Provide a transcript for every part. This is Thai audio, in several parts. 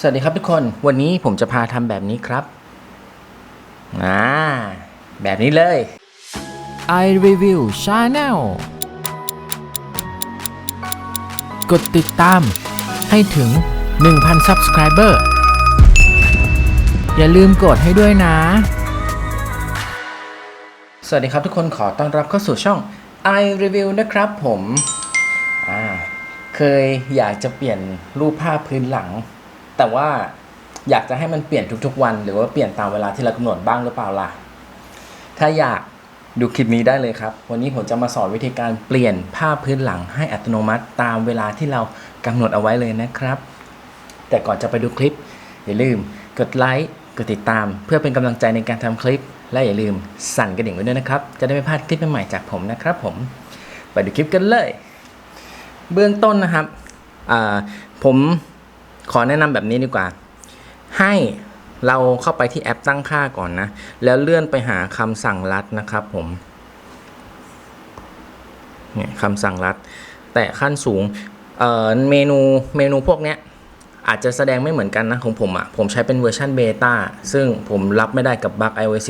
สวัสดีครับทุกคน วันนี้ผมจะพาทำแบบนี้ครับอ่าแบบนี้เลย i Review Channel กดติดตาม ให้ถึง 1,000 Subscriber อย่าลืมกดให้ด้วยนะ สวัสดีครับทุกคนขอต้อนรับเข้าสู่ช่อง i Review นะครับผม อ่า เคยอยากจะเปลี่ยนรูปภาพพื้นหลัง แต่ว่าอยากจะให้มันเปลี่ยนทุกๆวัน หรือว่าเปลี่ยนตามเวลาที่เรากำหนดบ้างหรือเปล่าล่ะ ถ้าอยากดูคลิปนี้ได้เลยครับ วันนี้ผมจะมาสอนวิธีการเปลี่ยนภาพพื้นหลังให้อัตโนมัติตามเวลาที่เรากำหนดเอาไว้เลยนะครับ แต่ก่อนจะไปดูคลิป อย่าลืมกดไลค์กดติดตาม เพื่อเป็นกำลังใจในการทำคลิป และอย่าลืมสั่นกระดิ่งไว้ด้วยนะครับ จะได้ไม่พลาดคลิปใหม่ๆจากผมนะครับ ผม ไปดูคลิปกันเลย เบื้องต้นนะครับผม ขอแนะนำแบบนี้ดีกว่า ให้เราเข้าไปที่แอปตั้งค่าก่อนนะ แล้วเลื่อนไปหาคำสั่งลัดนะครับผมเนี่ยคำสั่งลัด แต่ขั้นสูงเอ่อเมนูเมนูพวกเนี้ยอาจจะแสดงไม่เหมือนกันนะของผมอะ่ะ ผมใช้เป็นเวอร์ชันเบต้าซึ่งผมรับไม่ได้กับบั๊ก iOS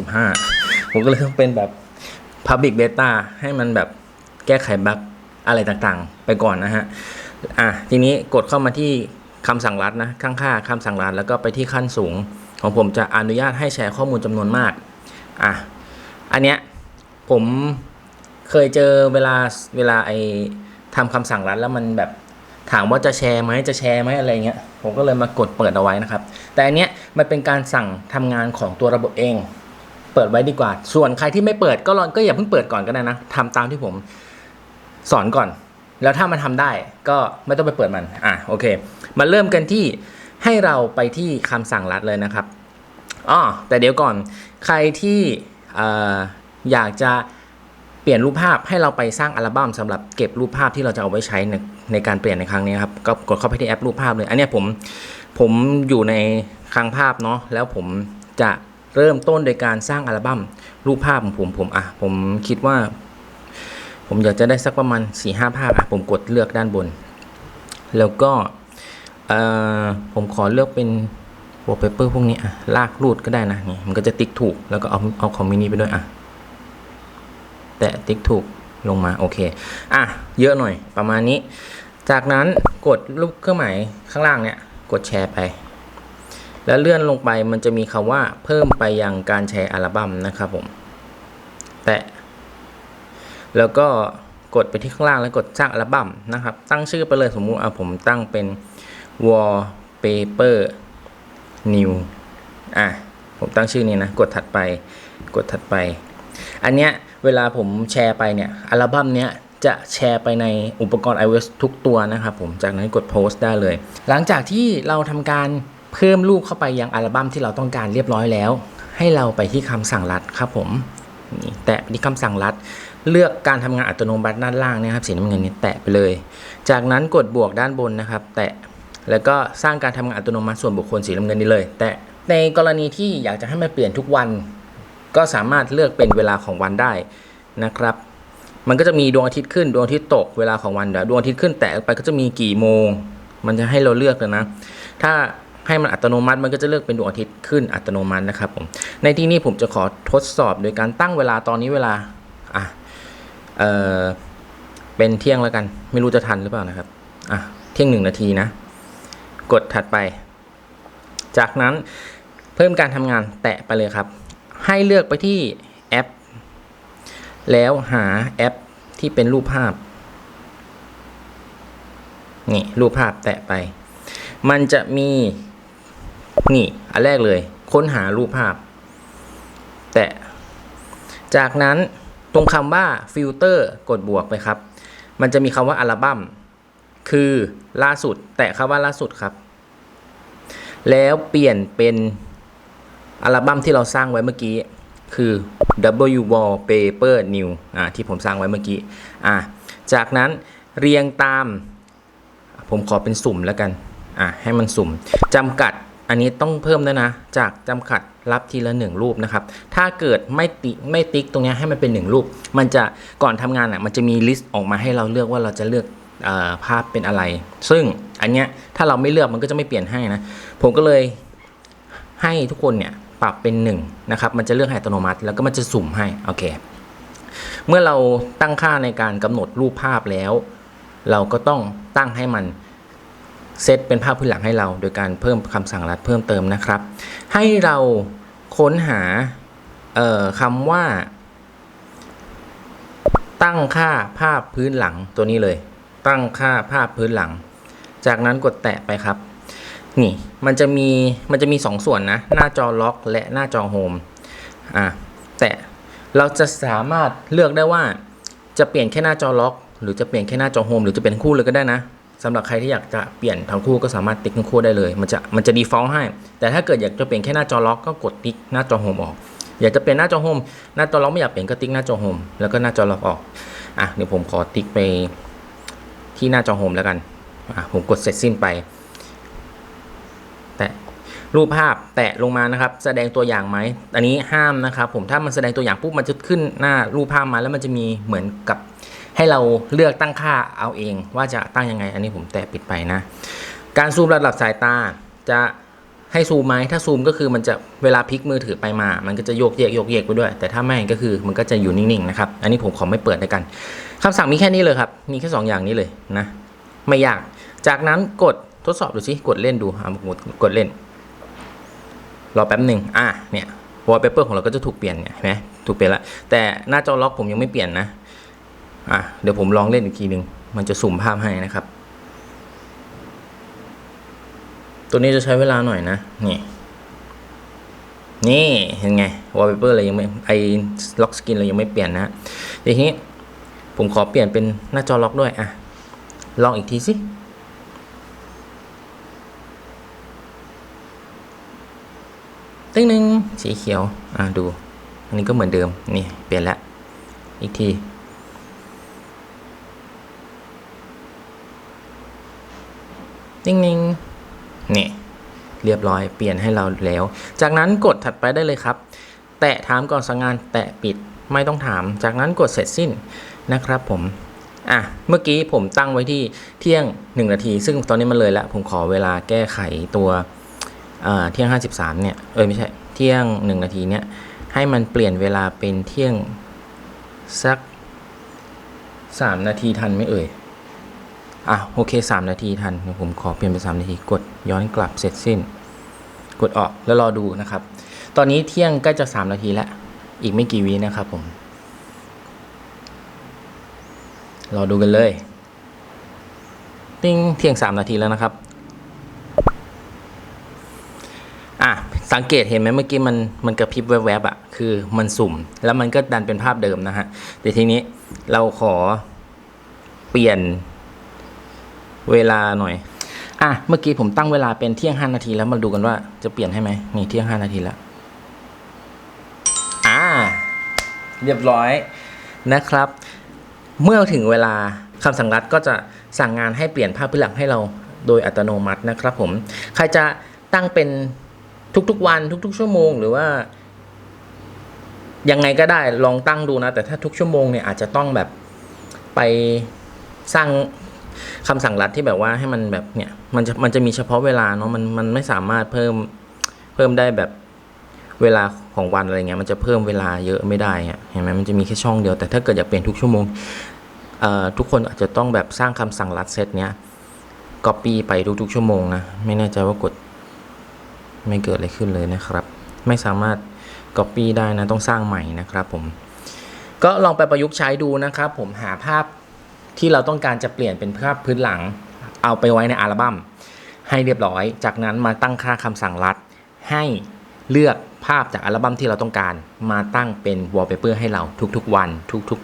15 ผมก็เลยต้องเป็นแบบ Public Beta ให้มันแบบแก้ไขบั๊กอะไรต่างๆ ไปก่อนนะฮะ อะ ทีนี้กดเข้ามาที่ คำสั่งรัดนะข้างค่าคำสั่งรัดแล้วก็ไปที่ขั้นสูง ของผมจะอนุญาตให้แชร์ข้อมูลจำนวนมากอะอันเนี้ยผมเคยเจอเวลาเวลาไอทำคำสั่งรัดแล้วมันแบบถามว่าจะแชร์ไหมจะแชร์ไหมอะไรเงี้ยผมก็เลยมากดเปิดเอาไว้นะครับ แต่อันเนี้ยมันเป็นการสั่งทำงานของตัวระบบเอง เปิดไว้ดีกว่า ส่วนใครที่ไม่เปิดก็ลองก็อย่าเพิ่งเปิดก่อนก็ได้นะทำตามที่ผมสอนก่อน แล้วถ้ามันทำได้ก็ไม่ต้องไปเปิดมันอะโอเค มาเริ่มกันที่ให้เราไปที่คำสั่งรัดเลยนะครับอ๋อแต่เดี๋ยวก่อนใครที่ออยากจะเปลี่ยนรูปภาพให้เราไปสร้างอัลบั้มสำหรับเก็บรูปภาพที่เราจะเอาไว้ใช้ในในการเปลี่ยนในครั้งนี้ครับก็กดเข้าไปที่แอปรูปภาพเลย อันนี้ผมผมอยู่ในคลังภาพเนาะแล้วผมจะเริ่มต้นโดยการสร้างอัลบั้มรูปภาพของผมผมอะผมคิดว่า ผมอยากจะได้สักประมาณ4ีหภาพอะผมกดเลือกด้านบน แล้วก็เออผมขอเลือกเป็น wallpaper พวกนี้อะลากรูดก็ได้นะนี่มันก็จะติ๊กถูกแล้วก็เอาเอาของมินิไปด้วยอะแตะติ๊กถูกลงมาโอเคอะเยอะหน่อยประมาณนี้ จากนั้นกดรูปเครื่องหมายข้างล่างเนี่ย กดแชร์ไป แล้วเลื่อนลงไปมันจะมีคำว่าเพิ่มไปยังการแชร์อัลบั้มนะครับผม แตะ แล้วก็กดไปที่ข้างล่างแล้วกดสร้างอัลบั้มนะครับ ตั้งชื่อไปเลยสมมุติเอาผมตั้งเป็น wallpaper new อะผมตั้งชื่อนี้นะ กดถัดไปกดถัดไป อันเนี้ยเวลาผมแชร์ไปเนี่ยอัลบั้มเนี้ยจะแชร์ไปในอุปกรณ์ iOS ทุกตัวนะครับผมจากนั้นกดโพสต์ได้เลย หลังจากที่เราทำการเพิ่มรูปเข้าไปยังอัลบั้มที่เราต้องการเรียบร้อยแล้ว ให้เราไปที่คำสั่งลัดครับผม นี่แตะไปที่คำสั่งลัด เลือกการทำงานอัตโนมัติด้านล่างนะครับสีน้ำเงินนี้แตะไปเลย จากนั้นกดบวกด้านบนนะครับ แตะแล้วก็สร้างการทำงานอัตโนมัติส่วนบุคคลสีน้ำเงินนี้เลย แตะในกรณีที่อยากจะให้มันเปลี่ยนทุกวัน ก็สามารถเลือกเป็นเวลาของวันได้นะครับ มันก็จะมีดวงอาทิตย์ขึ้นดวงอาทิตย์ตกเวลาของวันเดี๋ยวดวงอาทิตย์ขึ้นแตะไปก็จะมีกี่โมง มันจะให้เราเลือกเลยนะ ถ้า ให้มันอัตโนมัติมันก็จะเลือกเป็นดวงอาทิตย์ขึ้นอัตโนมัตินะครับผมในที่นี้ผมจะขอทดสอบโดยการตั้งเวลาตอนนี้เวลาอะเออเป็นเที่ยงแล้วกัน ไม่รู้จะทันหรือเปล่านะครับอะเที่ยงหนึ่งนาทีนะ กดถัดไป จากนั้นเพิ่มการทำงานแตะไปเลยครับ ให้เลือกไปที่แอป แล้วหาแอปที่เป็นรูปภาพนี่รูปภาพแตะไป มันจะมี นี่ อันแรกเลย ค้นหารูปภาพ แตะจากนั้นตรงคำว่าฟิลเตอร์กดบวกไปครับ มันจะมีคำว่าอัลบั้ม คือล่าสุด แตะคำว่าล่าสุดครับ แล้วเปลี่ยนเป็นอัลบั้มที่เราสร้างไว้เมื่อกี้ คือ W wallpaper new อ่าที่ผมสร้างไว้เมื่อกี้ อ่าจากนั้นเรียงตาม ผมขอเป็นสุ่มแล้วกัน อ่าให้มันสุ่มจำกัด อันนี้ต้องเพิ่มด้วยนะ จากจำกัดรับทีละหนึ่งรูปนะครับ ถ้าเกิดไม่ติไม่ติ๊กตรงนี้ให้มันเป็นหนึ่งรูป มันจะก่อนทำงานอะมันจะมีลิสต์ออกมาให้เราเลือกว่าเราจะเลือกอาภาพเป็นอะไร ซึ่งอันเนี้ยถ้าเราไม่เลือกมันก็จะไม่เปลี่ยนให้นะ ผมก็เลยให้ทุกคนเนี่ยปรับเป็นหนึ่งนะครับ มันจะเลือกให้อัตโนมัติ แล้วก็มันจะสุ่มให้ โอเค เมื่อเราตั้งค่าในการกำหนดรูปภาพแล้ว เราก็ต้องตั้งให้มัน เซตเป็นภาพพื้นหลังให้เรา โดยการเพิ่มคำสั่งรัดเพิ่มเติมนะครับ ให้เราค้นหาคำว่า ตั้งค่าภาพพื้นหลังตัวนี้เลย ตั้งค่าภาพพื้นหลัง จากนั้นกดแตะไปครับ นี่มันจะมีมันจะมี 2ส่วนนะ หน้าจอล็อก และหน้าจอโฮมอะแต่เราจะสามารถเลือกได้ว่าจะเปลี่ยนแค่หน้าจอล็อก หรือจะเปลี่ยนแค่หน้าจอโฮมหรือจะเปลี่ยนคู่เลยก็ได้นะ สำหรับใครที่อยากจะเปลี่ยนทั้งคู่ก็สามารถติ๊กทั้งคู่ได้เลย มันจะมันจะดีฟอลต์ให้ แต่ถ้าเกิดอยากจะเปลี่ยนแค่หน้าจอล็อกก็กดติ๊กหน้าจอโฮมออก อยากจะเปลี่ยนหน้าจอโฮมหน้าจอล็อกไม่อยากเปลี่ยนก็ติ๊กหน้าจอโฮมแล้วก็หน้าจอล็อกออก อะเดี๋ยวผมขอติ๊กไปที่หน้าจอโฮมแล้วกัน อะผมกดเสร็จสิ้นไป แตะรูปภาพแตะลงมานะครับ แสดงตัวอย่างไหม อันนี้ห้ามนะครับผม ถ้ามันแสดงตัวอย่างปุ๊บมันจะขึ้นหน้ารูปภาพมาแล้วมันจะมีเหมือนกับ ให้เราเลือกตั้งค่าเอาเอง ว่าจะตั้งยังไง อันนี้ผมแตะปิดไปนะ การซูมระดับสายตาจะให้ซูมไหมถ้าซูมก็คือมันจะเวลาพลิกมือถือไปมา มันก็จะโยกเยกโยกเยกไปด้วย แต่ถ้าไม่ก็คือมันก็จะอยู่นิ่งๆนะครับ อันนี้ผมขอไม่เปิดในกันคำสั่งมีแค่นี้เลยครับ มีแค่สองอย่างนี้เลยนะ ไม่ยาก จากนั้นกดทดสอบดูสิ กดเล่นดูอะกดกดเล่น รอแป๊บหนึ่งอะ เนี่ยวอลเปเปอร์ของเราก็จะถูกเปลี่ยนเนี่ยเห็นไหมถูกเปลี่ยนแล้วแต่หน้าจอล็อกผมยังไม่เปลี่ยนนะ อะเดี๋ยวผมลองเล่นอีกทีหนึ่งมันจะสุ่มภาพให้นะครับ ตัวนี้จะใช้เวลาหน่อยนะ นี่ นี่เห็นไงวอลเปเปอร์เรายังไม่ไอล็อกสกินเรายังไม่เปลี่ยนนะทีนี้ผมขอเปลี่ยนเป็นหน้าจอล็อกด้วยอะลองอีกทีสิตึ้งหนึ่งสีเขียว อ่าดู อันนี้ก็เหมือนเดิม นี่ เปลี่ยนแล้ว อีกที ติ้งนิงนี่เรียบร้อยเปลี่ยนให้เราแล้ว จากนั้นกดถัดไปได้เลยครับ แตะถามก่อนสั่งงาน แตะปิดไม่ต้องถาม จากนั้นกดเสร็จสิ้นนะครับผมอะเมื่อกี้ผมตั้งไว้ที่เที่ยง 1 นาที ซึ่งตอนนี้มันเลยแล้ว ผมขอเวลาแก้ไขตัวเที่ยง 53 เนี่ย เอ้ยไม่ใช่ เที่ยง 1 นาทีเนี่ย ให้มันเปลี่ยนเวลาเป็นเที่ยงสัก 3 นาทีทันไหมเอ่ย อะโอเค 3 นาทีทันผมขอเปลี่ยนเป็น3นาทีกดย้อนกลับเสร็จสิ้น กดออกแล้วรอดูนะครับ ตอนนี้เที่ยงใกล้จะ 3 นาทีแล้ว อีกไม่กี่วินะครับผม รอดูกันเลย ติ้งเที่ยง 3 นาทีแล้วนะครับอะสังเกตเห็นไหมเมื่อกี้มันมันกระพริบแวบๆอะคือมันสุ่ม แล้วมันก็ดันเป็นภาพเดิมนะฮะแต่ทีนี้เราขอเปลี่ยน เวลาหน่อย อะ เมื่อกี้ผมตั้งเวลาเป็นเที่ยงห้านาทีแล้วมาดูกันว่าจะเปลี่ยนให้ไหมนี่เที่ยงห้านาทีแล้ว อ่า เรียบร้อยนะครับ เมื่อถึงเวลาคำสั่งรัดก็จะสั่งงานให้เปลี่ยนภาพพื้นหลังให้เราโดยอัตโนมัตินะครับผม ใครจะตั้งเป็นทุกๆวันทุก ๆ ชั่วโมง หรือว่ายังไงก็ได้ลองตั้งดูนะ แต่ถ้าทุกชั่วโมงเนี่ยอาจจะต้องแบบไปสร้าง คำสั่งรัดที่แบบว่าให้มันแบบเนี่ยมันจะมันจะมีเฉพาะเวลาเนาะมันมันไม่สามารถเพิ่มเพิ่มได้แบบเวลาของวันอะไรเงี้ยมันจะเพิ่มเวลาเยอะไม่ได้เห็นไหมมันจะมีแค่ช่องเดียวแต่ถ้าเกิดอยากเปลี่ยนทุกชั่วโมงเอ่อทุกคนอาจจะต้องแบบสร้างคำสั่งรัดเซตเนี้ยก๊อปปี้ไปทุกๆชั่วโมงนะไม่แน่ใจว่ากดไม่เกิดอะไรขึ้นเลยนะครับ ไม่สามารถ Copy ได้นะต้องสร้างใหม่นะครับผมก็ลองไปประยุกต์ใช้ดูนะครับ ผมหาภาพ ที่เราต้องการจะเปลี่ยนเป็นภาพพื้นหลัง เอาไปไว้ในอัลบั้มให้เรียบร้อย จากนั้นมาตั้งค่าคำสั่งรัด ให้เลือกภาพจากอัลบั้มที่เราต้องการมาตั้งเป็นวอลเปเปอร์ให้เราทุกๆ วันทุก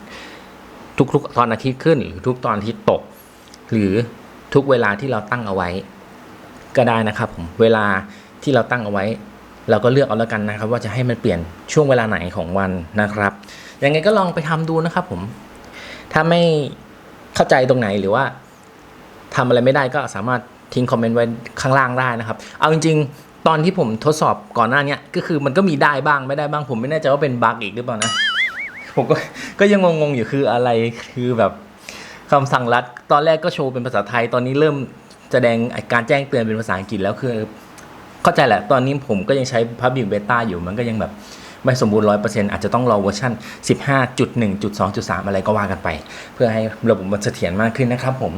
ๆ ทุกๆ ตอนอาทิตย์ขึ้น หรือทุกตอนอาทิตย์ตก หรือทุกเวลาที่เราตั้งเอาไว้ ก็ได้นะครับผมเวลาที่เราตั้งเอาไว้ เราก็เลือกเอาแล้วกันนะครับ ว่าจะให้มันเปลี่ยนช่วงเวลาไหนของวันนะครับยังไงก็ลองไปทำดูนะครับผมถ้าไม่ เข้าใจตรงไหนหรือว่าทำอะไรไม่ได้ก็สามารถทิ้งคอมเมนต์ไว้ข้างล่างได้นะครับ เอาจริงๆ ตอนที่ผมทดสอบก่อนหน้านี้ก็คือมันก็มีได้บ้างไม่ได้บ้างผมไม่แน่ใจว่าเป็นบั๊กอีกหรือเปล่านะ ผมก็ก็ยังงงๆอยู่คืออะไรคือแบบคำสั่งรัดตอนแรกก็โชว์เป็นภาษาไทย ตอนนี้เริ่มแสดงการแจ้งเตือนเป็นภาษาอังกฤษแล้วคือ เข้าใจแหละ ตอนนี้ผมก็ยังใช้ Public Beta อยู่มันก็ยังแบบ ไม่สมบูรณ์ร้อยเปอร์เซ็นต์อาจจะต้องรอเวอร์ชัน15.1.2.3 อะไรก็ว่ากันไป เพื่อให้ระบบมันเสถียรมากขึ้นนะครับผม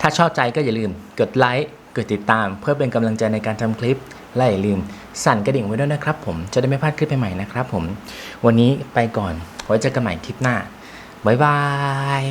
ถ้าชอบใจก็อย่าลืมกดไลค์กดติดตาม เพื่อเป็นกำลังใจในการทำคลิปและอย่าลืม สั่นกระดิ่งไว้ด้วยนะครับผมจะได้ไม่พลาดคลิปใหม่ๆนะครับผม วันนี้ไปก่อนไว้เจอกันใหม่คลิปหน้าบ๊ายบาย